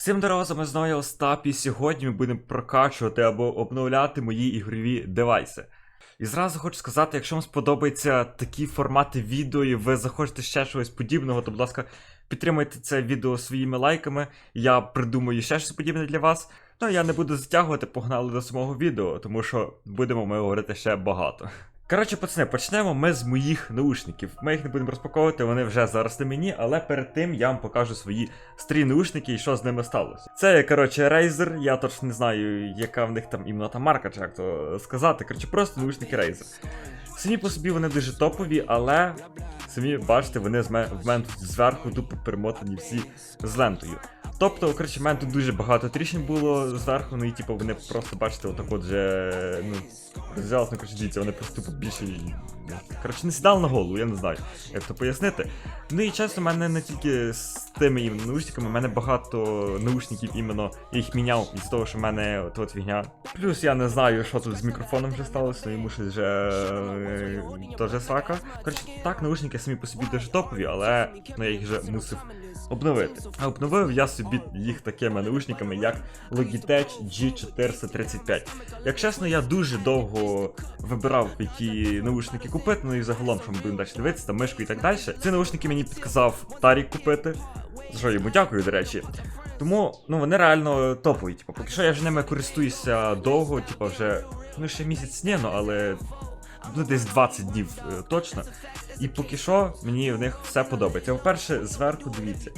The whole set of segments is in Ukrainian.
Всім здорово, з знову Остап, і сьогодні ми будемо прокачувати або обновляти мої ігрові девайси. І зразу хочу сказати, якщо вам сподобаються такі формати відео, і ви захочете ще щось подібного, то, будь ласка, підтримайте це відео своїми лайками. Я придумаю ще щось подібне для вас. Ну я не буду затягувати, погнали до самого відео, тому що будемо ми говорити ще багато. Коротше, пацани, почнемо ми з моїх наушників. Ми їх не будемо розпаковувати, вони вже зараз на мені, але перед тим я вам покажу свої старі наушники і що з ними сталося. Це, коротше, Razer, я точно не знаю, яка в них там іменно та марка, чи як то сказати. Коротше, просто наушники Razer. Самі по собі вони дуже топові, але самі бачите, вони в мене зверху тупо перемотані всі з лентою. Тобто, коротше, в мене тут дуже багато тріщин було зверху, ну і типу вони просто, бачите, отак от же, ну, розв'язалися, ну, коротше, дивіться, вони просто тупо більше. Ну, Коротше, не сідали на голову, я не знаю, як то пояснити. Ну і чесно, в мене не тільки з тими наушниками, в мене багато наушників іменно я їх міняв із того, що в мене от, фігня. Плюс я не знаю, що тут з мікрофоном вже сталося, ну йому щось вже е, теж срака. Коротше, так, наушники самі по собі дуже топові, але ну, я їх вже мусив обновити. А обновив я собі їх такими наушниками, як Logitech G435. Як чесно, я дуже довго вибирав, які наушники купити, ну і загалом, що ми будемо далі дивитися, там мишку і так далі. Ці наушники мені підказав Тарік купити. За що йому дякую, до речі. Тому ну вони реально топові. Типу, поки що я вже ними користуюся довго, типу, вже ну ще місяць ні, ну, але ну, десь 20 днів е, точно. І поки що мені в них все подобається. По-перше, зверху дивіться.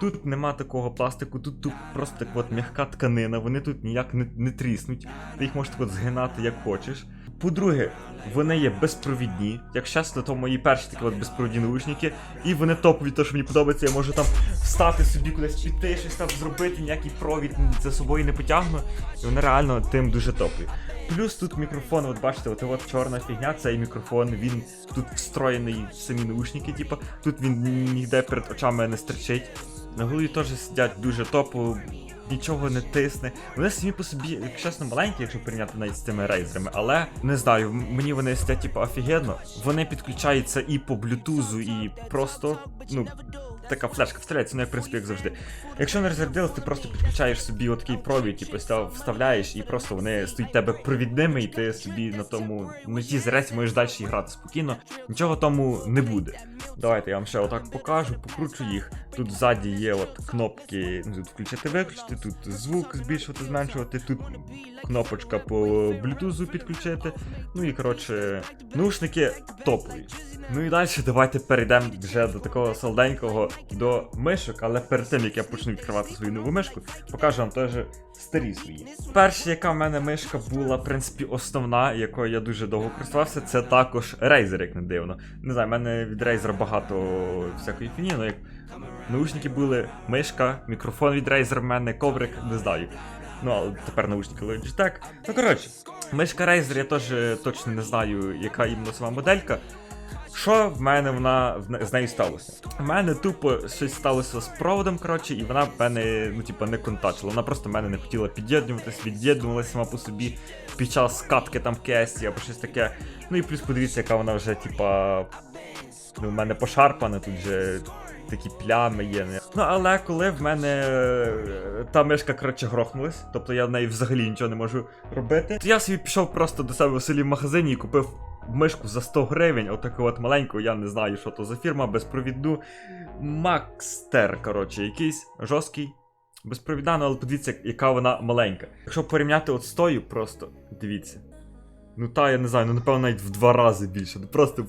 Тут нема такого пластику, тут, тут просто так от м'яка тканина, вони тут ніяк не, не тріснуть. Ти їх можеш так от згинати як хочеш. По-друге, вони є безпровідні. Як чесно, то мої перші такі от безпровідні наушники. І вони топові, то що мені подобається, я можу там встати собі кудись піти, щось там зробити, ніякий провід за собою не потягну. І вони реально тим дуже топові. Плюс тут мікрофон, от бачите, от, от чорна фігня, цей мікрофон, він тут встроєний в самі наушники, типу, тут він ніде перед очами не стерчить. На голові теж сидять дуже топово, нічого не тисне. Вони самі по собі, як чесно, маленькі, якщо порівняти навіть з тими рейзерами, але не знаю, мені вони сидять, типу, офігенно. Вони підключаються і по блютузу, і просто, ну. Така флешка вставляється, ну як в принципі як завжди. Якщо не розрядилось, ти просто підключаєш собі отакий провід, типу, став- вставляєш, і просто вони стають в тебе провідними, і ти собі на тому на тій зарядці можеш далі грати спокійно. Нічого тому не буде. Давайте я вам ще отак покажу, покручу їх. Тут ззаді є от кнопки ну, тут включити, виключити, тут звук збільшувати, зменшувати, тут кнопочка по блютузу підключити. Ну і коротше, наушники топові. Ну і далі давайте перейдемо вже до такого солоденького до мишок, але перед тим як я почну відкривати свою нову мишку, покажу вам теж старі свої. Перша, яка в мене мишка була, в принципі, основна, якою я дуже довго користувався, це також Razer, як не дивно. Не знаю, в мене від Razer багато всякої фіні, але як наушники були, мишка, мікрофон від Razer в мене, коврик, не знаю. Ну, але тепер наушники Logitech. Ну, коротше, мишка Razer, я теж е, точно не знаю, яка іменно сама моделька. Що в мене вона в з нею сталося? У мене тупо щось сталося з проводом, коротше, і вона в мене, ну, типу, не контачила. Вона просто в мене не хотіла під'єднуватись, від'єднувалася сама по собі під час катки там в кесті або щось таке. Ну і плюс подивіться, яка вона вже, типа. Ну, в мене пошарпана, тут же такі плями є. Ну, але коли в мене е, та мишка, коротше, грохнулась, тобто я в неї взагалі нічого не можу робити, то я собі пішов просто до себе в селі в магазині і купив мишку за 100 гривень, отаку от маленьку, я не знаю, що то за фірма, безпровідну. Макстер, коротше, якийсь жорсткий. Безпровідна, ну, але подивіться, яка вона маленька. Якщо порівняти от з тою, просто дивіться. Ну та, я не знаю, ну напевно навіть в два рази більше. Ну просто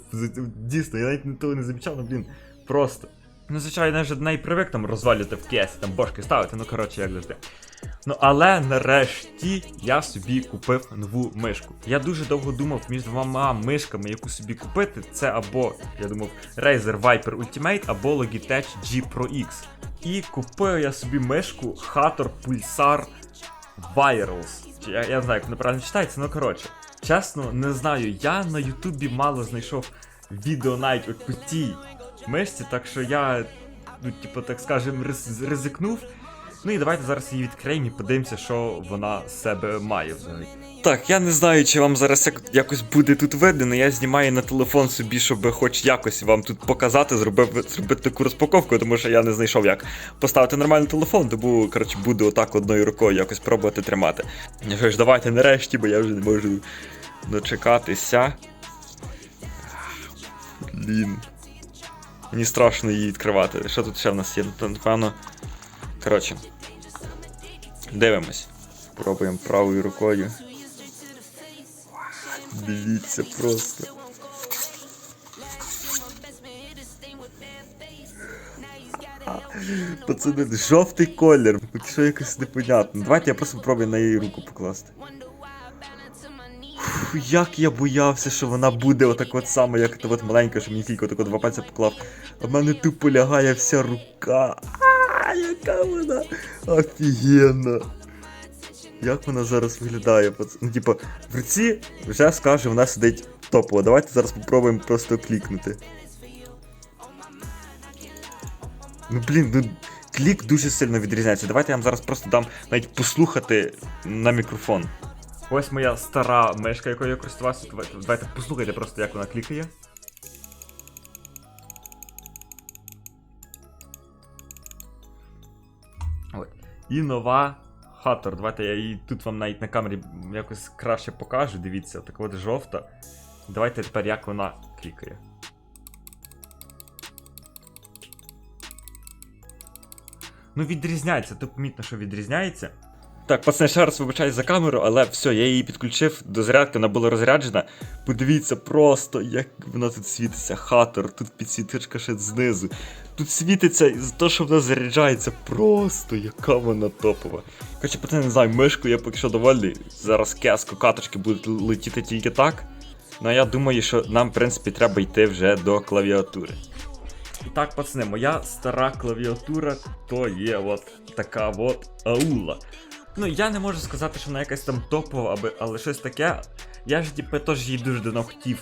дійсно, я навіть того не замічав, ну блін, просто. Ну, звичайно, я вже до неї привик там розвалювати в кесі, там бошки ставити, ну коротше, як завжди. Ну але нарешті я собі купив нову мишку. Я дуже довго думав між двома мишками, яку собі купити. Це або, я думав, Razer Viper Ultimate, або Logitech G Pro X. І купив я собі мишку Hator Pulsar Virals. Я, я не знаю, як вона правильно читається, ну коротше. Чесно, не знаю, я на Ютубі мало знайшов відео навіть от по тій мишці, так що я, ну, типу, так скажем, риз- ризикнув Ну і давайте зараз її відкриємо і подивимося, що вона з себе має взагалі. Так, я не знаю, чи вам зараз як- якось буде тут видно, але я знімаю на телефон собі, щоб хоч якось вам тут показати, зробив, зробити таку розпаковку, тому що я не знайшов, як поставити нормальний телефон, тому, коротше, буду отак одною рукою якось пробувати тримати. Що ж, давайте нарешті, бо я вже не можу дочекатися. Блін. Мені страшно її відкривати. Що тут ще в нас є? Напевно. Коротше. Дивимось. Пробуємо правою рукою. Дивіться просто. Пацани, жовтий колір. Що якось непонятно. Давайте я просто спробую на її руку покласти. Фу, як я боявся, що вона буде отак от само, як та от маленька, що мені тільки отак от два пальця поклав. А в мене тупо лягає вся рука. Яка вона офігенна. Як вона зараз виглядає? Ну, типу, в руці вже скаже, вона сидить топово. Давайте зараз попробуємо просто клікнути. Ну блін, ну клік дуже сильно відрізняється. Давайте я вам зараз просто дам навіть послухати на мікрофон. Ось моя стара мишка, якою я користувався. Давайте послухайте просто, як вона клікає. І нова Хатор. Давайте я її тут вам навіть на камері якось краще покажу. Дивіться, так от жовта. Давайте тепер як вона клікає. Ну, відрізняється, то помітно, що відрізняється. Так, пацани, ще раз вибачаюсь за камеру, але все, я її підключив до зарядки, вона була розряджена. Подивіться просто, як вона тут світиться. Хатор, тут підсвіточка ще знизу. Тут світиться із того, що вона заряджається. Просто яка вона топова. Короче, пацани, не знаю, мишку я поки що довольний. Зараз кеско, каточки будуть летіти тільки так. Ну я думаю, що нам, в принципі, треба йти вже до клавіатури. І так, пацани, моя стара клавіатура то є от така от аула. Ну, я не можу сказати, що вона якась там топова, аби, але щось таке. Я ж типу, теж її дуже давно хотів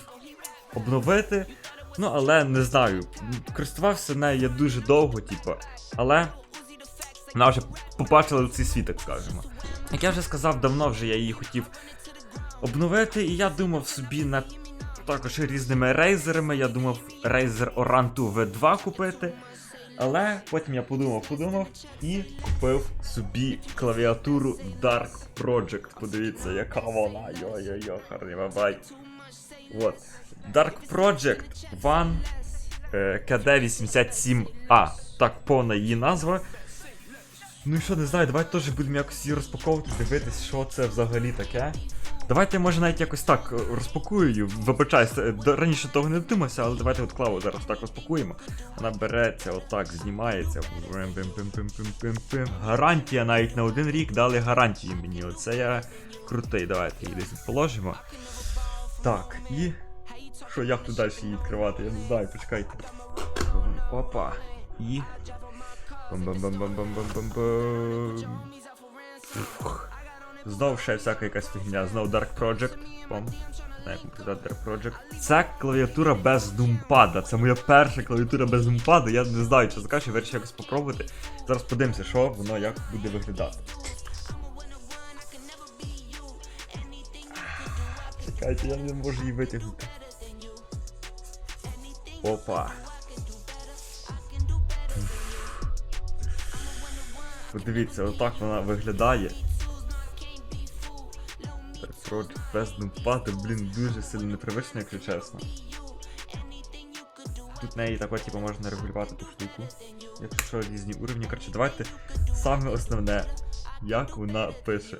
обновити. Ну, але не знаю. Користувався нею я дуже довго, типу, але вона вже побачила цей світ, так скажемо. Як я вже сказав, давно вже я її хотів обновити, і я думав собі над також різними рейзерами. Я думав Razer Orantu V2 купити. Але потім я подумав, подумав і купив собі клавіатуру Dark Project. Подивіться, яка вона. Йо-йо-йо, харні бабай. От. Dark Project One е, KD87A. Так повна її назва. Ну і що, не знаю, давайте теж будемо якось її розпаковувати, дивитись, що це взагалі таке. Давайте, може, навіть якось так е, розпакую її. Вибачаюсь, е, раніше того не думався, але давайте от клаву зараз так розпакуємо. Вона береться, отак, знімається. Гарантія навіть на один рік дали гарантію мені. Оце я крутий. Давайте її десь положимо. Так, і. Що, як тут далі її відкривати? Я не знаю, почекайте. Опа. І. Бам-бам-бам-бам-бам-бам-бам. Фух. Знов ще всяка якась фігня, знов Dark Project. Пом. Знаю, як казати Dark Project. Це клавіатура без думпада. Це моя перша клавіатура без думпада. Я не знаю, що закажу, вирішив якось попробувати. Зараз подивимося, що воно як буде виглядати. Чекайте, я не можу її витягнути. Опа. Подивіться, отак вона виглядає. Project без думпаду, блін, дуже сильно непривично, якщо чесно. Тут неї так от, типу, можна регулювати ту штуку. Якщо що, різні уровні. Коротше, давайте саме основне, як вона пише.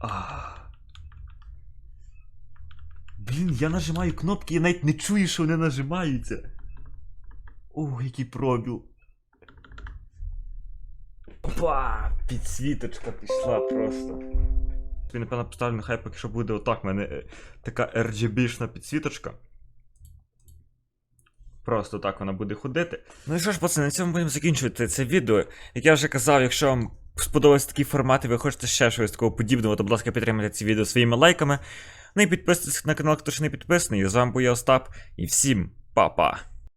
А. Блін, я нажимаю кнопки, я навіть не чую, що вони нажимаються. Ох, який пробіл. Опа! Підсвіточка пішла просто. Я напевно поставлю, нехай поки що буде отак. У мене е, така RGB-шна підсвіточка. Просто так вона буде ходити. Ну і що ж, пацани, на цьому будемо закінчувати це відео. Як я вже казав, якщо вам сподобався такий формат і ви хочете ще щось такого подібного, то, будь ласка, підтримайте це відео своїми лайками. Ну і підписуйтесь на канал, хто ще не підписаний. З вами був я Остап, і всім па-па!